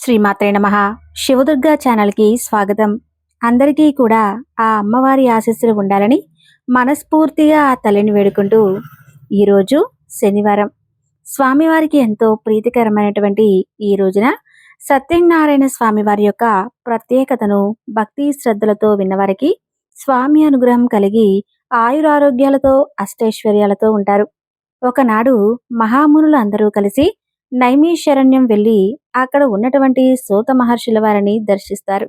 శ్రీమాత్రే నమ. శివదుర్గా ఛానల్కి స్వాగతం. అందరికీ కూడా ఆ అమ్మవారి ఆశీస్సులు ఉండాలని మనస్ఫూర్తిగా ఆ తల్లిని వేడుకుంటూ ఈరోజు శనివారం. స్వామివారికి ఎంతో ప్రీతికరమైనటువంటి ఈ రోజున సత్యనారాయణ స్వామివారి యొక్క ప్రత్యేకతను భక్తి శ్రద్ధలతో విన్నవారికి స్వామి అనుగ్రహం కలిగి ఆయురారోగ్యాలతో అష్టైశ్వర్యాలతో ఉంటారు. ఒకనాడు మహామునులు అందరూ కలిసి నైమిషరణ్యం వెళ్ళి అక్కడ ఉన్నటువంటి సూత మహర్షుల వారిని దర్శిస్తారు.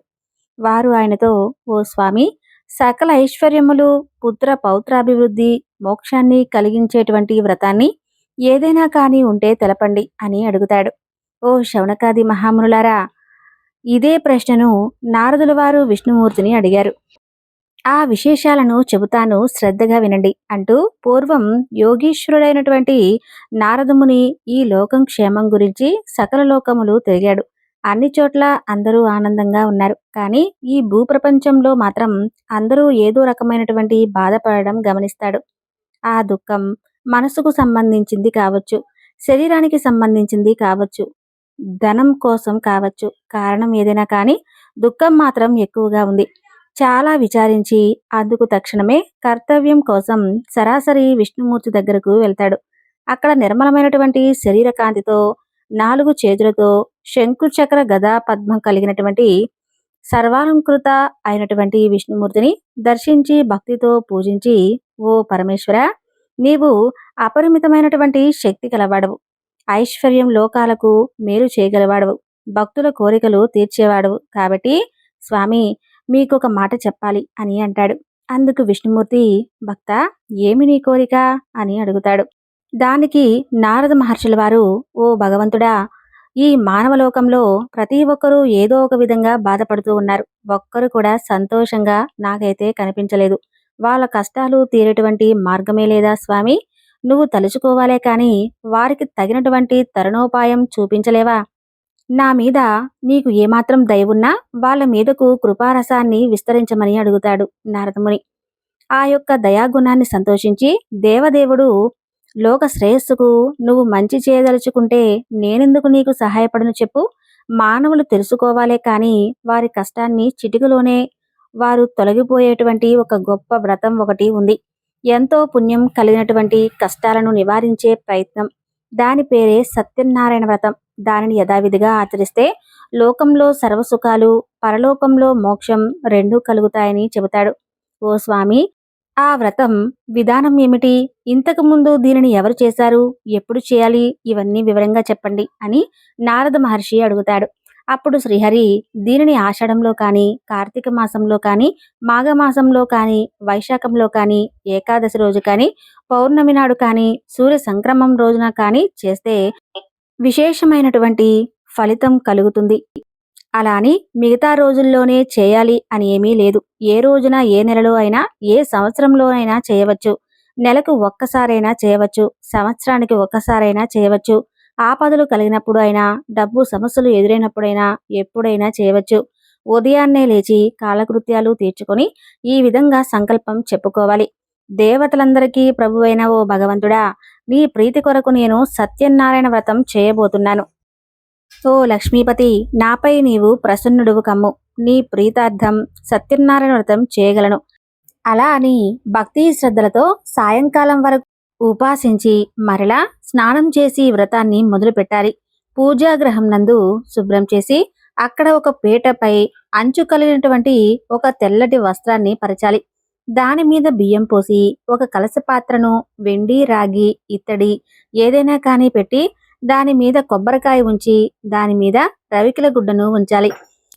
వారు ఆయనతో ఓ స్వామి సకల ఐశ్వర్యములు పుత్ర పౌత్రాభివృద్ధి మోక్షాన్ని కలిగించేటువంటి వ్రతాన్ని ఏదైనా కానీ ఉంటే తెలపండి అని అడుగుతాడు. ఓ శౌనకాది మహామునులారా ఇదే ప్రశ్నను నారదుల వారు విష్ణుమూర్తిని అడిగారు. ఆ విశేషాలను చెబుతాను శ్రద్ధగా వినండి అంటూ పూర్వం యోగీశ్వరుడైనటువంటి నారదముని ఈ లోకం క్షేమం గురించి సకల లోకములు తిరిగాడు. అన్ని చోట్ల అందరూ ఆనందంగా ఉన్నారు. కానీ ఈ భూప్రపంచంలో మాత్రం అందరూ ఏదో రకమైనటువంటి బాధపడడం గమనిస్తాడు. ఆ దుఃఖం మనసుకు సంబంధించింది కావచ్చు శరీరానికి సంబంధించింది కావచ్చు ధనం కోసం కావచ్చు. కారణం ఏదైనా కానీ దుఃఖం మాత్రం ఎక్కువగా ఉంది. చాలా విచారించి అందుకు తక్షణమే కర్తవ్యం కోసం సరాసరి విష్ణుమూర్తి దగ్గరకు వెళ్తాడు. అక్కడ నిర్మలమైనటువంటి శరీర కాంతితో నాలుగు చేతులతో శంకుచక్ర గదా పద్మం కలిగినటువంటి సర్వాలంకృత అయినటువంటి విష్ణుమూర్తిని దర్శించి భక్తితో పూజించి ఓ పరమేశ్వర నీవు అపరిమితమైనటువంటి శక్తి కలవాడవు. ఐశ్వర్యం లోకాలకు మేలు చేయగలవాడవు. భక్తుల కోరికలు తీర్చేవాడవు కాబట్టి స్వామి మీకు ఒక మాట చెప్పాలి అని అంటాడు. అందుకు విష్ణుమూర్తి భక్త ఏమి నీ కోరిక? అని అడుగుతాడు. దానికి నారద మహర్షుల వారు ఓ భగవంతుడా ఈ మానవలోకంలో ప్రతి ఒక్కరూ ఏదో ఒక విధంగా బాధపడుతూ ఉన్నారు. ఒక్కరు కూడా సంతోషంగా నాకైతే కనిపించలేదు. వాళ్ళ కష్టాలు తీరేటువంటి మార్గమే లేదా స్వామి? నువ్వు తలుచుకోవాలే కానీ వారికి తగినటువంటి తరుణోపాయం చూపించలేవా? నా మీద నీకు ఏమాత్రం దయవున్నా వాళ్ళ మీదకు కృపారసాన్ని విస్తరించమని అడుగుతాడు నారదముని. ఆ యొక్క దయాగుణాన్ని సంతోషించి దేవదేవుడు లోక శ్రేయస్సుకు నువ్వు మంచి చేయదలుచుకుంటే నేనెందుకు నీకు సహాయపడను చెప్పు. మానవులు తెలుసుకోవాలే కాని వారి కష్టాన్ని చిటికలోనే వారు తొలగిపోయేటువంటి ఒక గొప్ప వ్రతం ఒకటి ఉంది. ఎంతో పుణ్యం కలిగినటువంటి కష్టాలను నివారించే ప్రయత్నం. దాని పేరే సత్యనారాయణ వ్రతం. దానిని యథావిధిగా ఆచరిస్తే లోకంలో సర్వసుఖాలు పరలోకంలో మోక్షం రెండూ కలుగుతాయని చెబుతాడు. ఓ స్వామి ఆ వ్రతం విధానం ఏమిటి? ఇంతకు ముందు దీనిని ఎవరు చేశారు? ఎప్పుడు చేయాలి? ఇవన్నీ వివరంగా చెప్పండి అని నారద మహర్షి అడుగుతాడు. అప్పుడు శ్రీహరి దీనిని ఆషాఢంలో కానీ కార్తీక మాసంలో కానీ మాఘమాసంలో కానీ వైశాఖంలో కానీ ఏకాదశి రోజు కానీ పౌర్ణమి నాడు కానీ సూర్య సంక్రమం రోజున కానీ చేస్తే విశేషమైనటువంటి ఫలితం కలుగుతుంది. అలా అని మిగతా రోజుల్లోనే చేయాలి అని ఏమీ లేదు. ఏ రోజున ఏ నెలలో అయినా ఏ సంవత్సరంలోనైనా చేయవచ్చు. నెలకు ఒక్కసారైనా చేయవచ్చు. సంవత్సరానికి ఒక్కసారైనా చేయవచ్చు. ఆపదలు కలిగినప్పుడు అయినా డబ్బు సమస్యలు ఎదురైనప్పుడైనా ఎప్పుడైనా చేయవచ్చు. ఉదయాన్నే లేచి కాలకృత్యాలు తీర్చుకొని ఈ విధంగా సంకల్పం చెప్పుకోవాలి. దేవతలందరికీ ప్రభువైన ఓ భగవంతుడా నీ ప్రీతి కొరకు నేను సత్యనారాయణ వ్రతం చేయబోతున్నాను. ఓ లక్ష్మీపతి నాపై నీవు ప్రసన్నుడువు కమ్ము. నీ ప్రీతార్థం సత్యనారాయణ వ్రతం చేయగలను. అలా అని భక్తి శ్రద్ధలతో సాయంకాలం వరకు ఉపాసించి మరలా స్నానం చేసి వ్రతాన్ని మొదలుపెట్టాలి. పూజాగ్రహం నందు శుభ్రం చేసి అక్కడ ఒక పీటపై అంచు కలిగినటువంటి ఒక తెల్లటి వస్త్రాన్ని పరచాలి. దాని మీద బియ్యం పోసి ఒక కలస పాత్రను వెండి రాగి ఇత్తడి ఏదైనా కానీ పెట్టి దాని మీద కొబ్బరికాయ ఉంచి దాని మీద రవికిల గుడ్డను ఉంచాలి.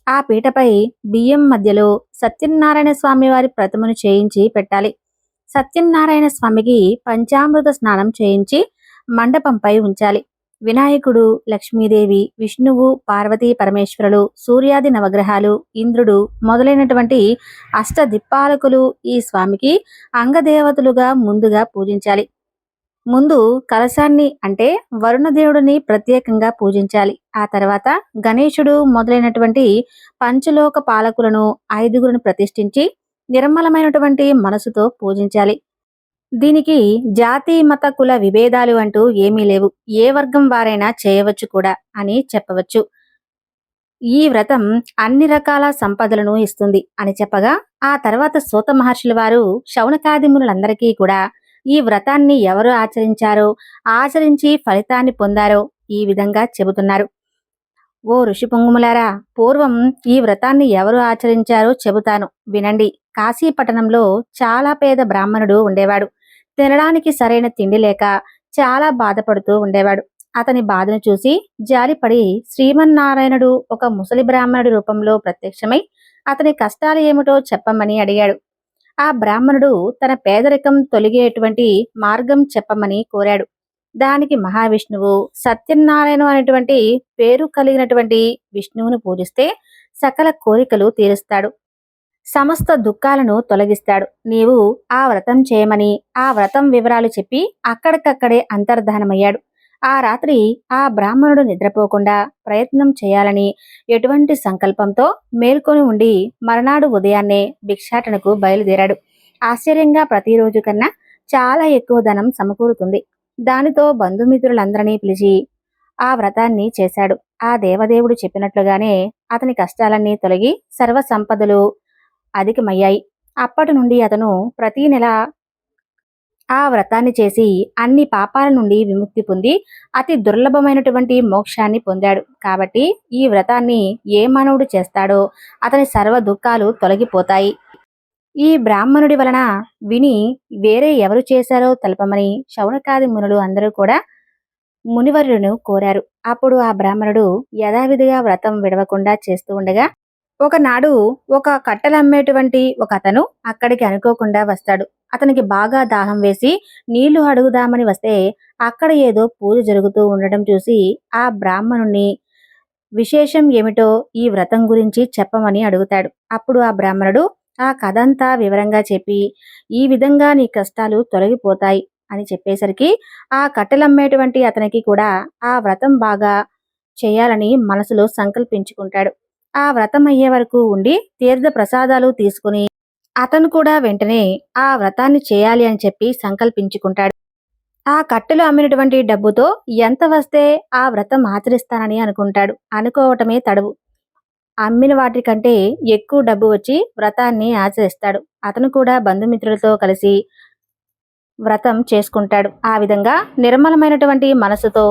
ఆ పీటపై బియ్యం మధ్యలో సత్యనారాయణ స్వామి వారి ప్రతిమను చేయించి పెట్టాలి. సత్యనారాయణ స్వామికి పంచామృత స్నానం చేయించి మండపంపై ఉంచాలి. వినాయకుడు లక్ష్మీదేవి విష్ణువు పార్వతీ పరమేశ్వరులు సూర్యాది నవగ్రహాలు ఇంద్రుడు మొదలైనటువంటి అష్ట దిప్పాలకులు ఈ స్వామికి అంగదేవతలుగా ముందుగా పూజించాలి. ముందు కలశాన్ని అంటే వరుణదేవుడిని ప్రత్యేకంగా పూజించాలి. ఆ తర్వాత గణేశుడు మొదలైనటువంటి పంచలోక పాలకులను ఐదుగురును ప్రతిష్ఠించి నిర్మలమైనటువంటి మనసుతో పూజించాలి. దీనికి జాతి మత కుల విభేదాలు అంటూ ఏమీ లేవు. ఏ వర్గం వారైనా చేయవచ్చు కూడా అని చెప్పవచ్చు. ఈ వ్రతం అన్ని రకాల సంపదలను ఇస్తుంది అని చెప్పగా ఆ తర్వాత సూత మహర్షుల వారు శౌనకాదిములందరికీ కూడా ఈ వ్రతాన్ని ఎవరు ఆచరించారో ఆచరించి ఫలితాన్ని పొందారో ఈ విధంగా చెబుతున్నారు. ఓ ఋషి పొంగుములారా పూర్వం ఈ వ్రతాన్ని ఎవరు ఆచరించారో చెబుతాను వినండి. కాశీపట్టణంలో చాలా పేద బ్రాహ్మణుడు ఉండేవాడు. తినడానికి సరైన తిండి లేక చాలా బాధపడుతూ ఉండేవాడు. అతని బాధను చూసి జాలిపడి శ్రీమన్నారాయణుడు ఒక ముసలి బ్రాహ్మణుడి రూపంలో ప్రత్యక్షమై అతని కష్టాలు ఏమిటో చెప్పమని అడిగాడు. ఆ బ్రాహ్మణుడు తన పేదరికం తొలగేటువంటి మార్గం చెప్పమని కోరాడు. దానికి మహావిష్ణువు సత్యనారాయణ అనేటువంటి పేరు కలిగినటువంటి విష్ణువును పూజిస్తే సకల కోరికలు తీరుస్తాడు. సమస్త దుఃఖాలను తొలగిస్తాడు. నీవు ఆ వ్రతం చేయమని ఆ వ్రతం వివరాలు చెప్పి అక్కడికక్కడే అంతర్ధానమయ్యాడు. ఆ రాత్రి ఆ బ్రాహ్మణుడు నిద్రపోకుండా ప్రయత్నం చేయాలని ఎటువంటి సంకల్పంతో మేల్కొని ఉండి మరనాడు ఉదయాన్నే భిక్షాటనకు బయలుదేరాడు. ఆశ్చర్యంగా ప్రతిరోజు కన్నా చాలా ఎక్కువ ధనం సమకూరుతుంది. దానితో బంధుమిత్రులందరినీ పిలిచి ఆ వ్రతాన్ని చేశాడు. ఆ దేవదేవుడు చెప్పినట్లుగానే అతని కష్టాలన్నీ తొలగి సర్వ సంపదలు అధికమయ్యాయి. అప్పటి నుండి అతను ప్రతి నెల ఆ వ్రతాన్ని చేసి అన్ని పాపాల నుండి విముక్తి పొంది అతి దుర్లభమైనటువంటి మోక్షాన్ని పొందాడు. కాబట్టి ఈ వ్రతాన్ని ఏ మానవుడు చేస్తాడో అతని సర్వ దుఃఖాలు తొలగిపోతాయి. ఈ బ్రాహ్మణుడి వలన విని వేరే ఎవరు చేశారో తెలపమని శౌనకాది మునులు అందరూ కూడా మునివరులను కోరారు. అప్పుడు ఆ బ్రాహ్మణుడు యథావిధిగా వ్రతం విడవకుండా చేస్తూ ఉండగా ఒకనాడు ఒక కట్టెలమ్మేటువంటి ఒక అతను అక్కడికి అనుకోకుండా వస్తాడు. అతనికి బాగా దాహం వేసి నీళ్ళు అడుగుదామని వస్తే అక్కడ ఏదో పూజ జరుగుతూ ఉండడం చూసి ఆ బ్రాహ్మణుణ్ణి విశేషం ఏమిటో ఈ వ్రతం గురించి చెప్పమని అడుగుతాడు. అప్పుడు ఆ బ్రాహ్మణుడు ఆ కథంతా వివరంగా చెప్పి ఈ విధంగా నీ కష్టాలు తొలగిపోతాయి అని చెప్పేసరికి ఆ కట్టెలమ్మేటువంటి అతనికి కూడా ఆ వ్రతం బాగా చేయాలని మనసులో సంకల్పించుకుంటాడు. ఆ వ్రతం అయ్యే వరకు ఉండి తీర్థ ప్రసాదాలు తీసుకుని అతను కూడా వెంటనే ఆ వ్రతాన్ని చేయాలి అని చెప్పి సంకల్పించుకుంటాడు. ఆ కట్టెలు అమ్మినటువంటి డబ్బుతో ఎంత వస్తే ఆ వ్రతం ఆచరిస్తానని అనుకుంటాడు. అనుకోవటమే తడువు. అమ్మిన వాటికంటే ఎక్కువ డబ్బు వచ్చి వ్రతాన్ని ఆచరిస్తాడు. అతను కూడా బంధుమిత్రులతో కలిసి వ్రతం చేసుకుంటాడు. ఆ విధంగా నిర్మలమైనటువంటి మనసుతో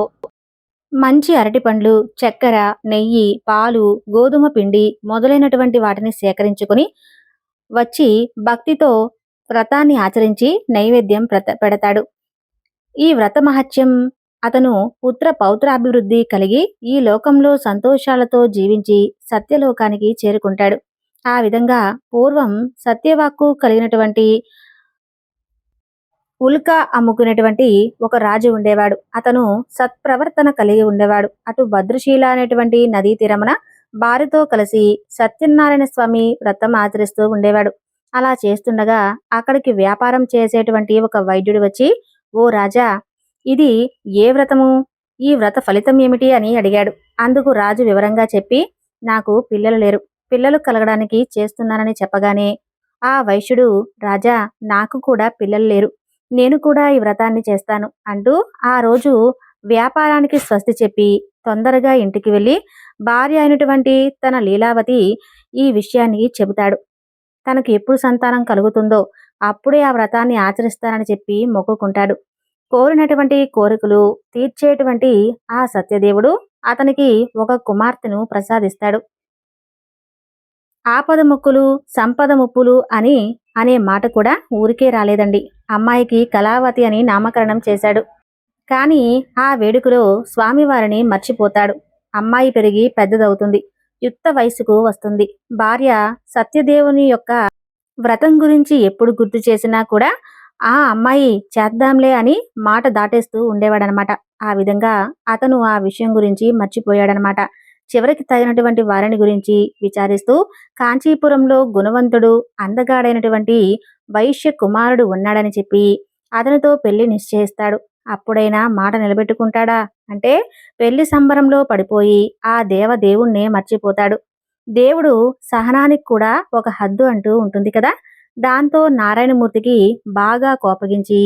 మంచి అరటిపండ్లు చక్కెర నెయ్యి పాలు గోధుమ పిండి మొదలైనటువంటి వాటిని సేకరించుకుని వచ్చి భక్తితో వ్రతాన్ని ఆచరించి నైవేద్యం పెడతాడు. ఈ వ్రత మహత్యం అతను పుత్ర పౌత్రాభివృద్ధి కలిగి ఈ లోకంలో సంతోషాలతో జీవించి సత్యలోకానికి చేరుకుంటాడు. ఆ విధంగా పూర్వం సత్యవాక్కు కలిగినటువంటి ఉల్క అమ్ముకునేటువంటి ఒక రాజు ఉండేవాడు. అతను సత్ప్రవర్తన కలిగి ఉండేవాడు. అటు భద్రశీల అనేటువంటి నదీ తీరమున భార్యతో కలిసి సత్యనారాయణ స్వామి వ్రతం ఆచరిస్తూ ఉండేవాడు. అలా చేస్తుండగా అక్కడికి వ్యాపారం చేసేటువంటి ఒక వైద్యుడు వచ్చి ఓ రాజా ఇది ఏ వ్రతము? ఈ వ్రత ఫలితం ఏమిటి? అని అడిగాడు. అందుకు రాజు వివరంగా చెప్పి నాకు పిల్లలు లేరు. పిల్లలు కలగడానికి చేస్తున్నానని చెప్పగానే ఆ వైశ్యుడు రాజా నాకు కూడా పిల్లలు లేరు. నేను కూడా ఈ వ్రతాన్ని చేస్తాను అంటూ ఆ రోజు వ్యాపారానికి స్వస్తి చెప్పి తొందరగా ఇంటికి వెళ్ళి భార్య అయినటువంటి తన లీలావతి ఈ విషయాన్ని చెబుతాడు. తనకు ఎప్పుడు సంతానం కలుగుతుందో అప్పుడే ఆ వ్రతాన్ని ఆచరిస్తానని చెప్పి మొక్కుకుంటాడు. కోరినటువంటి కోరికలు తీర్చేటువంటి ఆ సత్యదేవుడు అతనికి ఒక కుమార్తెను ప్రసాదిస్తాడు. ఆపద ముక్కులు సంపద ముప్పులు అని అనే మాట కూడా ఊరికే రాలేదండి. అమ్మాయికి కళావతి అని నామకరణం చేశాడు. కానీ ఆ వేడుకలో స్వామివారిని మర్చిపోతాడు. అమ్మాయి పెరిగి పెద్దదవుతుంది. యుక్త వయసుకు వస్తుంది. భార్య సత్యదేవుని యొక్క వ్రతం గురించి ఎప్పుడు గుర్తు చేసినా కూడా ఆ అమ్మాయి చేద్దాంలే అని మాట దాటేస్తూ ఉండేవాడనమాట. ఆ విధంగా అతను ఆ విషయం గురించి మర్చిపోయాడనమాట. చివరికి తగినటువంటి వారిని గురించి విచారిస్తూ కాంచీపురంలో గుణవంతుడు అందగాడైనటువంటి వైశ్య కుమారుడు ఉన్నాడని చెప్పి అతనితో పెళ్ళి నిశ్చయిస్తాడు. అప్పుడైనా మాట నిలబెట్టుకుంటాడా? అంటే పెళ్ళి సంబరంలో పడిపోయి ఆ దేవదేవుణ్ణే మర్చిపోతాడు. దేవుడు సహనానికి కూడా ఒక హద్దు అంటూ ఉంటుంది కదా? దాంతో నారాయణమూర్తికి బాగా కోపగించి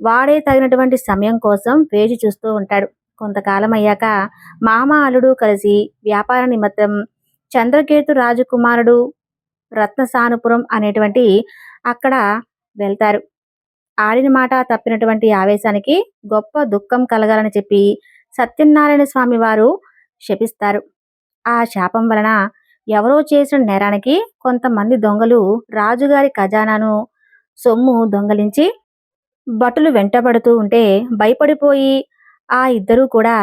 వాడే తగినటువంటి సమయం కోసం వేచి చూస్తూ ఉంటాడు. కొంతకాలం అయ్యాక మామ అల్లుడు కలిసి వ్యాపార నిమిత్తం చంద్రకేతు రాజకుమారుడు రత్నసానుపురం అనేటువంటి అక్కడ వెళ్తారు. ఆడిన మాట తప్పినటువంటి ఆవేశానికి గొప్ప దుఃఖం కలగాలని చెప్పి సత్యనారాయణ స్వామి వారు శపిస్తారు. ఆ శాపం వలన ఎవరో చేసిన నేరానికి కొంతమంది దొంగలు రాజుగారి ఖజానాను సొమ్ము దొంగలించి భటులు వెంటబడుతూ ఉంటే భయపడిపోయి ఆ ఇద్దరూ కూడా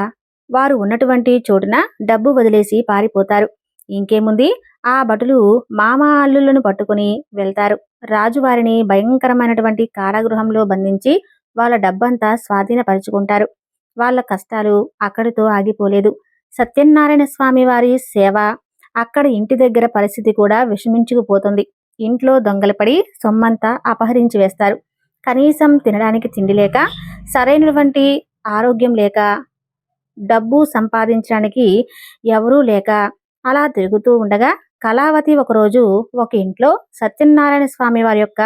వారు ఉన్నటువంటి చోటున డబ్బు వదిలేసి పారిపోతారు. ఇంకేముంది? ఆ భటులు మామ అల్లులను పట్టుకుని వెళ్తారు. రాజు వారిని భయంకరమైనటువంటి కారాగృహంలో బంధించి వాళ్ళ డబ్బంతా స్వాధీనపరుచుకుంటారు. వాళ్ళ కష్టాలు అక్కడితో ఆగిపోలేదు. సత్యనారాయణ స్వామి వారి సేవ అక్కడ ఇంటి దగ్గర పరిస్థితి కూడా విషమించుకుపోతుంది. ఇంట్లో దొంగలపడి సొమ్మంతా అపహరించి వేస్తారు. కనీసం తినడానికి తిండి లేక సరైనటువంటి ఆరోగ్యం లేక డబ్బు సంపాదించడానికి ఎవరూ లేక అలా తిరుగుతూ ఉండగా కళావతి ఒకరోజు ఒక ఇంట్లో సత్యనారాయణ స్వామి వారి యొక్క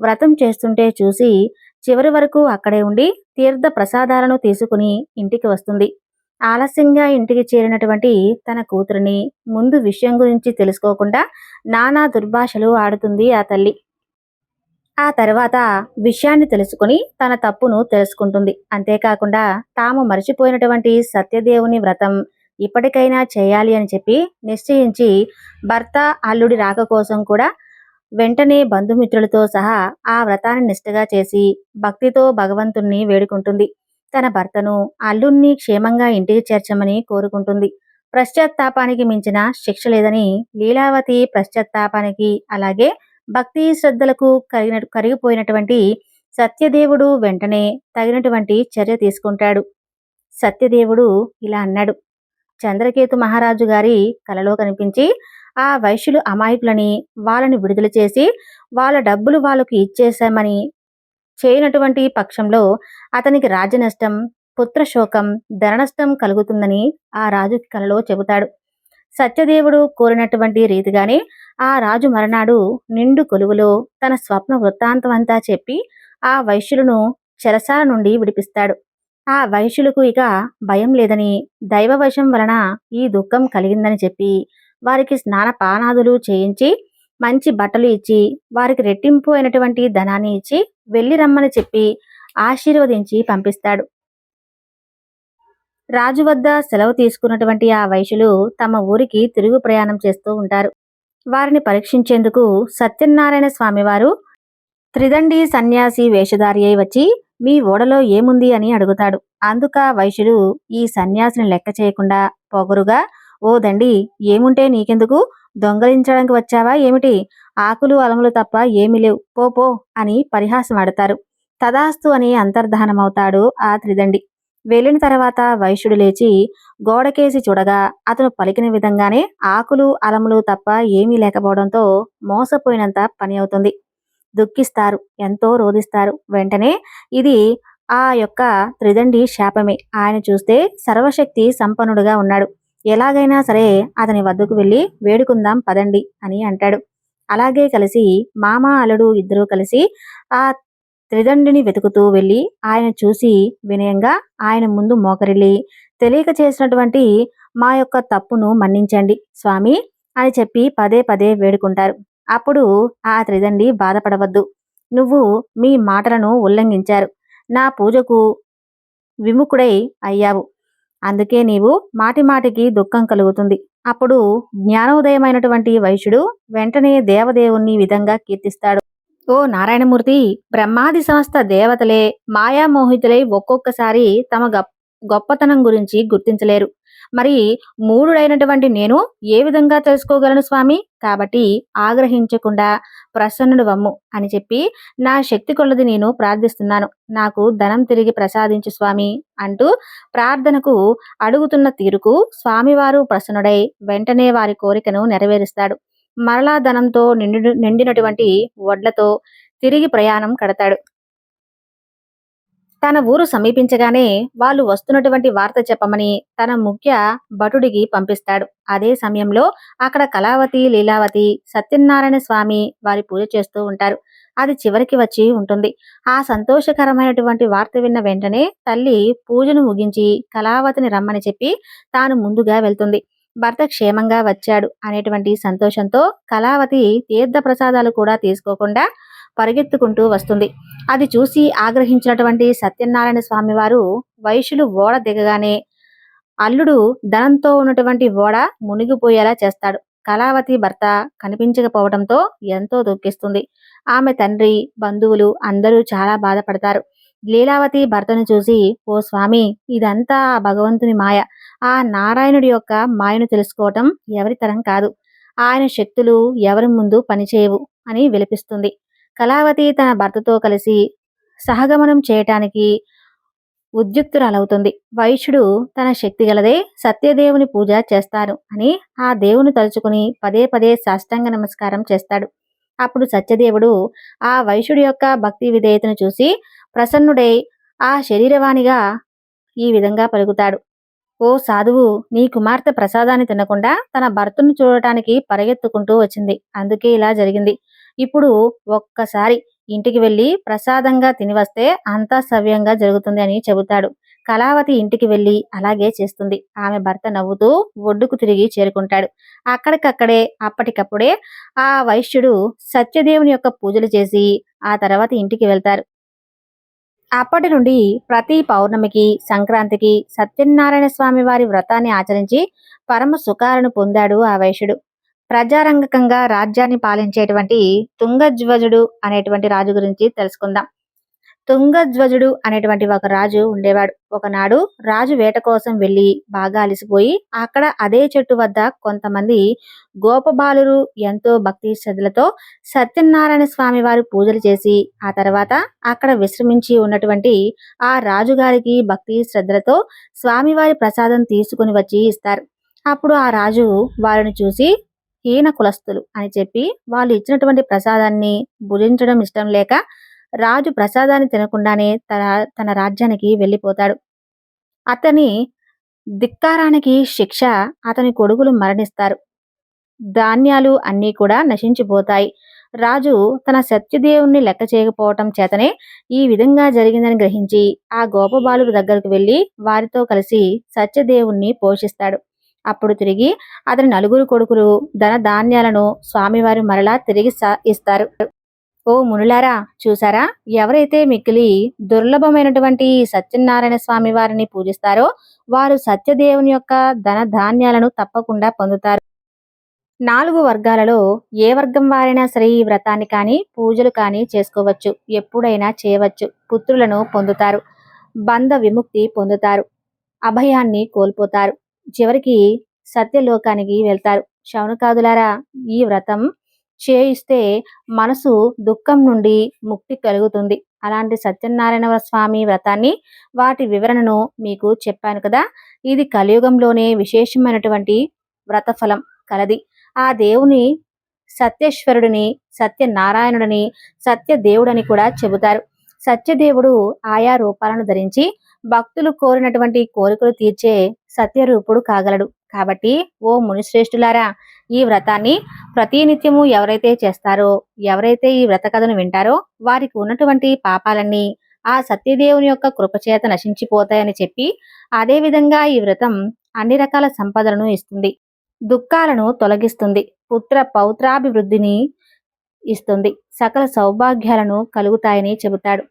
వ్రతం చేస్తుంటే చూసి చివరి వరకు అక్కడే ఉండి తీర్థ ప్రసాదాలను తీసుకుని ఇంటికి వస్తుంది. ఆలస్యంగా ఇంటికి చేరినటువంటి తన కూతురిని ముందు విషయం గురించి తెలుసుకోకుండా నానా దుర్భాషలు ఆడుతుంది ఆ తల్లి. ఆ తర్వాత విషయాన్ని తెలుసుకుని తన తప్పును తెలుసుకుంటుంది. అంతేకాకుండా తాము మర్చిపోయినటువంటి సత్యదేవుని వ్రతం ఇప్పటికైనా చేయాలి అని చెప్పి నిశ్చయించి భర్త అల్లుడి రాక కోసం కూడా వెంటనే బంధుమిత్రులతో సహా ఆ వ్రతాన్ని నిష్ఠగా చేసి భక్తితో భగవంతుణ్ణి వేడుకుంటుంది. తన భర్తను అల్లుణ్ణి క్షేమంగా ఇంటికి చేర్చమని కోరుకుంటుంది. పశ్చాత్తాపానికి మించిన శిక్ష లేదని లీలావతి పశ్చాత్తాపానికి అలాగే భక్తి శ్రద్ధలకు కరిగిన కరిగిపోయినటువంటి సత్యదేవుడు వెంటనే తగినటువంటి చర్య తీసుకుంటాడు. సత్యదేవుడు ఇలా అన్నాడు. చంద్రకేతు మహారాజు గారి కలలో కనిపించి ఆ వైశ్యులు అమాయకులని వాళ్ళని విడుదల చేసి వాళ్ళ డబ్బులు వాళ్ళకు ఇచ్చేశామని చేయనటువంటి పక్షంలో అతనికి రాజనష్టం పుత్రశోకం ధననష్టం కలుగుతుందని ఆ రాజు కలలో చెబుతాడు. సత్యదేవుడు కోరినటువంటి రీతిగానే ఆ రాజు మరనాడు నిండు కొలువులో తన స్వప్న వృత్తాంతం అంతా చెప్పి ఆ వైశ్యులను చెరసాల నుండి విడిపిస్తాడు. ఆ వైశ్యులకు ఇక భయం లేదని దైవవశం వలన ఈ దుఃఖం కలిగిందని చెప్పి వారికి స్నాన పానాదులు చేయించి మంచి బట్టలు ఇచ్చి వారికి రెట్టింపు అయినటువంటి ధనాన్ని ఇచ్చి వెళ్ళి రమ్మని చెప్పి ఆశీర్వదించి పంపిస్తాడు. రాజు వద్ద సెలవు తీసుకున్నటువంటి ఆ వైశ్యులు తమ ఊరికి తిరుగు ప్రయాణం చేస్తూ ఉంటారు. వారిని పరీక్షించేందుకు సత్యనారాయణ స్వామివారు త్రిదండి సన్యాసి వేషధారి అయి వచ్చి మీ ఓడలో ఏముంది? అని అడుగుతాడు. అందుక వైశ్యుడు ఈ సన్యాసిని లెక్క చేయకుండా పొగరుగా ఓ దండి ఏముంటే నీకెందుకు? దొంగలించడానికి వచ్చావా ఏమిటి? ఆకులు అలములు తప్ప ఏమీ లేవు. పో పో అని పరిహాసం ఆడతారు తదాస్తు అని అంతర్ధానమవుతాడు ఆ త్రిదండి. వెళ్ళిన తర్వాత వైశ్యుడు లేచి గోడకేసి చూడగా అతను పలికిన విధంగానే ఆకులు అలములు తప్ప ఏమీ లేకపోవడంతో మోసపోయినంత పని అవుతుంది. దుఃఖిస్తారు ఎంతో రోధిస్తారు. వెంటనే ఇది ఆ యొక్క త్రిదండి శాపమే. ఆయన చూస్తే సర్వశక్తి సంపన్నుడుగా ఉన్నాడు. ఎలాగైనా సరే అతని వద్దకు వెళ్ళి వేడుకుందాం పదండి అని అంటాడు. అలాగే కలిసి మామ అల్లుడు ఇద్దరూ కలిసి ఆ త్రిదండిని వెతుకుతూ వెళ్ళి ఆయన చూసి వినయంగా ఆయన ముందు మోకరిల్లి తెలియక చేసినటువంటి మా యొక్క తప్పును మన్నించండి స్వామి అని చెప్పి పదే పదే వేడుకుంటారు. అప్పుడు ఆ త్రిదండి బాధపడవద్దు. నువ్వు మీ మాటలను ఉల్లంఘించారు. నా పూజకు విముఖుడై అయ్యావు. అందుకే నీవు మాటిమాటికి దుఃఖం కలుగుతుంది. అప్పుడు జ్ఞానోదయమైనటువంటి వైశ్యుడు వెంటనే దేవదేవుణ్ణి విధంగా కీర్తిస్తాడు. ఓ నారాయణమూర్తి బ్రహ్మాది సంస్థ దేవతలే మాయామోహితులై ఒక్కొక్కసారి తమ గొప్పతనం గురించి గుర్తించలేరు. మరి మూడుడైనటువంటి నేను ఏ విధంగా తెలుసుకోగలను స్వామి? కాబట్టి ఆగ్రహించకుండా ప్రసన్నుడు వమ్ము అని చెప్పి నా శక్తి కొలది నేను ప్రార్థిస్తున్నాను. నాకు ధనం తిరిగి ప్రసాదించు స్వామి అంటూ ప్రార్థనకు అడుగుతున్న తీరుకు స్వామివారు ప్రసన్నుడై వెంటనే వారి కోరికను నెరవేరుస్తాడు. మరలా ధనంతో నిండు నిండినటువంటి వడ్లతో తిరిగి ప్రయాణం కడతాడు. తన ఊరు సమీపించగానే వాళ్ళు వస్తున్నటువంటి వార్త చెప్పమని తన ముఖ్య భటుడికి పంపిస్తాడు. అదే సమయంలో అక్కడ కళావతి లీలావతి సత్యనారాయణ స్వామి వారి పూజ చేస్తూ ఉంటారు. అది చివరికి వచ్చి ఉంటుంది. ఆ సంతోషకరమైనటువంటి వార్త విన్న వెంటనే తల్లి పూజను ముగించి కళావతిని రమ్మని చెప్పి తాను ముందుగా వెళ్తుంది. భర్త క్షేమంగా వచ్చాడు అనేటువంటి సంతోషంతో కళావతి తీర్థ ప్రసాదాలు కూడా తీసుకోకుండా పరిగెత్తుకుంటూ వస్తుంది. అది చూసి ఆగ్రహించినటువంటి సత్యనారాయణ స్వామి వారు వైశ్యులు ఓడ దిగగానే అల్లుడు ధనంతో ఉన్నటువంటి ఓడ మునిగిపోయేలా చేస్తాడు. కళావతి భర్త కనిపించకపోవడంతో ఎంతో దుఃఖిస్తుంది. ఆమె తండ్రి బంధువులు అందరూ చాలా బాధపడతారు. లీలావతి భర్తను చూసి ఓ స్వామి ఇదంతా ఆ భగవంతుని మాయ. ఆ నారాయణుడి యొక్క మాయను తెలుసుకోవటం ఎవరి తరం కాదు. ఆయన శక్తులు ఎవరి ముందు పనిచేయవు అని విలపిస్తుంది. కళావతి తన భర్తతో కలిసి సహగమనం చేయటానికి ఉద్యుక్తురాలవుతుంది. వైశ్యుడు తన శక్తి గలదే సత్యదేవుని పూజ చేస్తారు అని ఆ దేవుని తలుచుకుని పదే పదే సాష్టాంగ నమస్కారం చేస్తాడు. అప్పుడు సత్యదేవుడు ఆ వైశ్యుడి యొక్క భక్తి విధేయతను చూసి ప్రసన్నుడై ఆ శరీరవాణిగా ఈ విధంగా పలుకుతాడు. ఓ సాధువు నీ కుమార్తె ప్రసాదాన్ని తినకుండా తన భర్తను చూడటానికి పరిగెత్తుకుంటూ వచ్చింది. అందుకే ఇలా జరిగింది. ఇప్పుడు ఒక్కసారి ఇంటికి వెళ్ళి ప్రసాదంగా తిని వస్తే అంతా సవ్యంగా జరుగుతుంది అని చెబుతాడు. కళావతి ఇంటికి వెళ్ళి అలాగే చేస్తుంది. ఆమె భర్త నవ్వుతూ ఒడ్డుకు తిరిగి చేరుకుంటాడు. అక్కడికక్కడే అప్పటికప్పుడే ఆ వైశ్యుడు సత్యదేవుని యొక్క పూజలు చేసి ఆ తర్వాత ఇంటికి వెళ్తారు. అప్పటి నుండి ప్రతి పౌర్ణమికి సంక్రాంతికి సత్యనారాయణ స్వామి వారి వ్రతాన్ని ఆచరించి పరమ సుఖాలను పొందాడు ఆ వైశ్యుడు. ప్రజారంగకంగా రాజ్యాన్ని పాలించేటువంటి తుంగజ్వజుడు అనేటువంటి రాజు గురించి తెలుసుకుందాం. తుంగధ్వజుడు అనేటువంటి ఒక రాజు ఉండేవాడు. ఒకనాడు రాజు వేట కోసం వెళ్ళి బాగా అలసిపోయి అక్కడ అదే చెట్టు వద్ద కొంతమంది గోపబాలురు ఎంతో భక్తి శ్రద్ధలతో సత్యనారాయణ స్వామి వారి పూజలు చేసి ఆ తర్వాత అక్కడ విశ్రమించి ఉన్నటువంటి ఆ రాజుగారికి భక్తి శ్రద్ధలతో స్వామివారి ప్రసాదం తీసుకుని వచ్చి ఇస్తారు. అప్పుడు ఆ రాజు వారిని చూసి హీన కులస్తులు అని చెప్పి వాళ్ళు ఇచ్చినటువంటి ప్రసాదాన్ని భుజించడం ఇష్టం లేక రాజు ప్రసాదాన్ని తినకుండానే తన తన రాజ్యానికి వెళ్ళిపోతాడు. అతని ధిక్కారానికి శిక్ష అతని కొడుకులు మరణిస్తారు. ధాన్యాలు అన్నీ కూడా నశించిపోతాయి. రాజు తన సత్యదేవుణ్ణి లెక్క చేయకపోవటం చేతనే ఈ విధంగా జరిగిందని గ్రహించి ఆ గోపబాలుల దగ్గరకు వెళ్ళి వారితో కలిసి సత్యదేవుణ్ణి పోషిస్తాడు. అప్పుడు తిరిగి అతని నలుగురు కొడుకులు ధన ధాన్యాలను స్వామివారి మరలా తిరిగి ఇస్తారు. ఓ మునులారా చూసారా? ఎవరైతే మిక్కిలి దుర్లభమైనటువంటి సత్యనారాయణ స్వామి వారిని పూజిస్తారో వారు సత్యదేవుని యొక్క ధన ధాన్యాలను తప్పకుండా పొందుతారు. నాలుగు వర్గాలలో ఏ వర్గం వారైనా సరే ఈ వ్రతాన్ని కానీ పూజలు కానీ చేసుకోవచ్చు. ఎప్పుడైనా చేయవచ్చు. పుత్రులను పొందుతారు. బంధ విముక్తి పొందుతారు. అభయాన్ని కోల్పోతారు. చివరికి సత్యలోకానికి వెళ్తారు. శౌనకాదులారా ఈ వ్రతం చేయిస్తే మనసు దుఃఖం నుండి ముక్తి కలుగుతుంది. అలాంటి సత్యనారాయణ స్వామి వ్రతాన్ని వాటి వివరణను మీకు చెప్పాను కదా. ఇది కలియుగంలోనే విశేషమైనటువంటి వ్రతఫలం కలది. ఆ దేవుని సత్యేశ్వరుడిని సత్యనారాయణుడిని సత్యదేవుడని కూడా చెబుతారు. సత్యదేవుడు ఆయా రూపాలను ధరించి భక్తులు కోరినటువంటి కోరికలు తీర్చే సత్యరూపుడు కాగలడు. కాబట్టి ఓ మునిశ్రేష్ఠులారా ఈ వ్రతాన్ని ప్రతినిత్యము ఎవరైతే చేస్తారో ఎవరైతే ఈ వ్రత కథను వింటారో వారికి ఉన్నటువంటి పాపాలన్నీ ఆ సత్యదేవుని యొక్క కృపచేత నశించిపోతాయని చెప్పి అదేవిధంగా ఈ వ్రతం అన్ని రకాల సంపదలను ఇస్తుంది. దుఃఖాలను తొలగిస్తుంది. పుత్ర పౌత్రాభివృద్ధిని ఇస్తుంది. సకల సౌభాగ్యాలను కలుగుతాయని చెబుతాడు.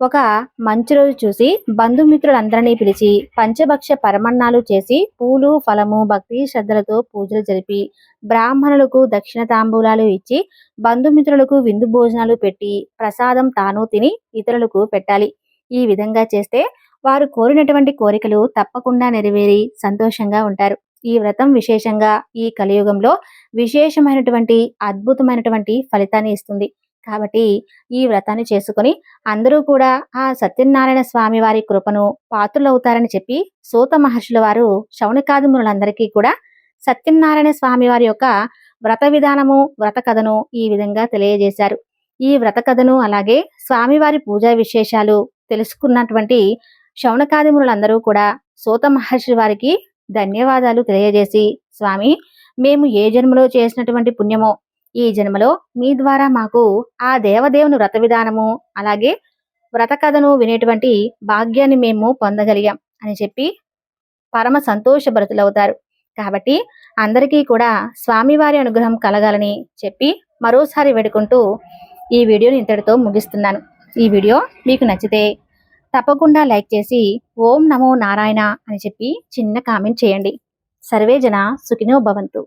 ఒక మంచి రోజు చూసి బంధుమిత్రులందరినీ పిలిచి పంచభక్ష పరమన్నాలు చేసి పూలు ఫలము భక్తి శ్రద్ధలతో పూజలు జరిపి బ్రాహ్మణులకు దక్షిణ తాంబూలాలు ఇచ్చి బంధుమిత్రులకు విందు భోజనాలు పెట్టి ప్రసాదం తాను తిని ఇతరులకు పెట్టాలి. ఈ విధంగా చేస్తే వారు కోరినటువంటి కోరికలు తప్పకుండా నెరవేరి సంతోషంగా ఉంటారు. ఈ వ్రతం విశేషంగా ఈ కలియుగంలో విశేషమైనటువంటి అద్భుతమైనటువంటి ఫలితాన్ని ఇస్తుంది. కాబట్టి ఈ వ్రతాన్ని చేసుకుని అందరూ కూడా ఆ సత్యనారాయణ స్వామి వారి కృపను పాత్రులవుతారని చెప్పి సూత మహర్షుల వారు శౌనకాదిములందరికీ కూడా సత్యనారాయణ స్వామి వారి యొక్క వ్రత విధానము వ్రత కథను ఈ విధంగా తెలియజేశారు. ఈ వ్రత కథను అలాగే స్వామివారి పూజా విశేషాలు తెలుసుకున్నటువంటి శౌనకాదిములందరూ కూడా సూత మహర్షి వారికి ధన్యవాదాలు తెలియజేసి స్వామి మేము ఏ జన్మలో చేసినటువంటి పుణ్యమో ఈ జన్మలో మీ ద్వారా మాకు ఆ దేవదేవుని వ్రత విధానము అలాగే వ్రత కథను వినేటువంటి భాగ్యాన్ని మేము పొందగలిగాం అని చెప్పి పరమ సంతోషభరితులవుతారు కాబట్టి అందరికీ కూడా స్వామివారి అనుగ్రహం కలగాలని చెప్పి మరోసారి వేడుకుంటూ ఈ వీడియోని ఇంతటితో ముగిస్తున్నాను. ఈ వీడియో మీకు నచ్చితే తప్పకుండా లైక్ చేసి ఓం నమో నారాయణ అని చెప్పి చిన్న కామెంట్ చేయండి. సర్వే జన సుఖినో భవంతు.